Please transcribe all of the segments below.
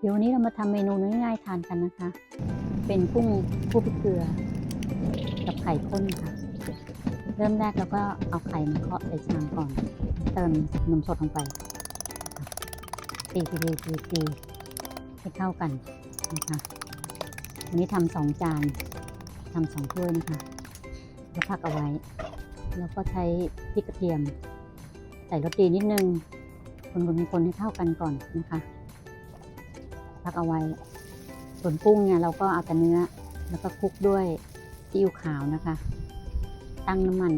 เดี๋ยววันนี้เรามาทำเมนูง่ายๆทานกันนะคะ เป็นกุ้งคั่วพริกเกลือ กับไข่ข้นค่ะ เริ่มแรกเราก็เอาไข่มาเคาะใส่ชามก่อน เติมนมสดลงไปตีตีตีตีตีให้เข้ากันนะคะวันนี้ทำสองจานทำสองถ้วยนะคะแล้วพักเอาไว้ แล้วก็ใช้พริกกระเทียม ใส่รสดีนิดนึงคนๆคนให้เข้ากันก่อนนะคะ พักเอาไว้ ส่วนกุ้งเนี่ยเราก็เอาแต่เนื้อ แล้วก็คลุกด้วยซีอิ๊วขาวนะคะ ตั้งน้ำมัน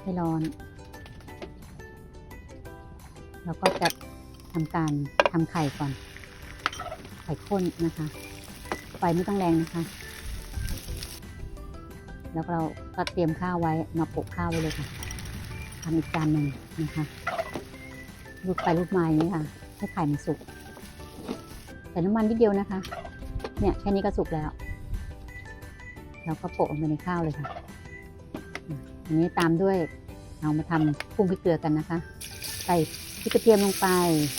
ให้ร้อนแล้วก็จะทำการทำไข่ก่อน ไข่ข้นนะคะ ไฟไม่ต้องแรงนะคะ แล้วเราก็เตรียมข้าวไว้มาปะข้าวไว้เลยค่ะทำอีกจานหนึ่งนะคะลูกไปลูกมาอย่างนี้ค่ะ ให้ไข่มันสุก ใส่น้ำมันนิดเดียวนะคะ เนี่ยแค่นี้ก็สุกแล้ว เราก็โปะลงไปในข้าวเลยค่ะอันนี้ตามด้วยเรามาทำกุ้งพริกเกลือกันนะคะ ใส่พริกกระเทียมลงไป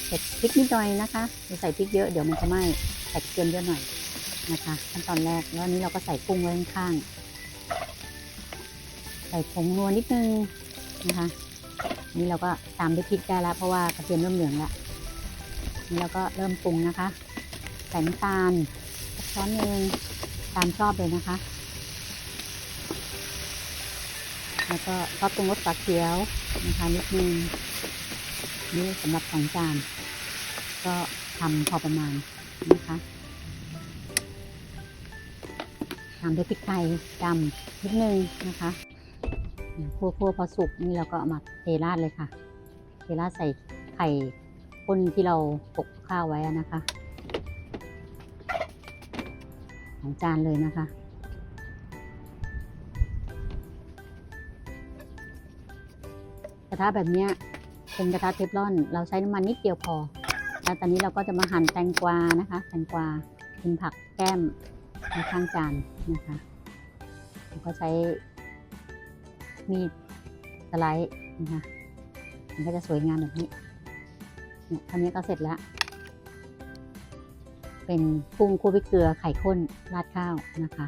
ใส่พริกนิดหน่อยนะคะอย่าใส่พริกเยอะเดี๋ยวมันจะไหม้ใส่กระเทียมเยอะหน่อยนะคะขั้นตอนแรกแล้วนี้เราก็ใส่กุ้งไว้ข้างๆใส่ผงนัวนิดนึงนะคะ นี่เราก็ตามด้วยพริกได้แล้วเพราะว่ากระเทียมเริ่มเหลืองแล้วนี่เราก็เริ่มปรุงนะคะ ส่น้ำตาลสักช้อนหนึ่งตามชอบเลยนะคะ แล้วก็ชอบปรุงรสปลาเขียวนะคะนิดนึงนี่สำหรับสองจาน ก็ทำพอประมาณนะคะตามด้วยพริกไทยดำนิดนึงนะคะคั่วๆพอสุกนี่เราก็เอามาเทราดเลยค่ะ เทราดใส่ไข่ข้นที่เราปกข้าวไว้นะคะ สองจานเลยนะคะ กระทะแบบนี้เป็นกระทะเทฟลอน เราใช้น้ำมันนิดเดียวพอ แล้วตอนนี้เราก็จะมาหั่นแตงกวานะคะ แตงกวาเป็นผักแก้มในข้างจานนะคะแล้วก็ใช้มีดสไลด์นะคะมันก็จะสวยงามแบบนี้เนี่ยเท่านี้ก็เสร็จแล้ว เป็นกุ้งคั่วพริกเกลือไข่ข้นราดข้าวนะคะ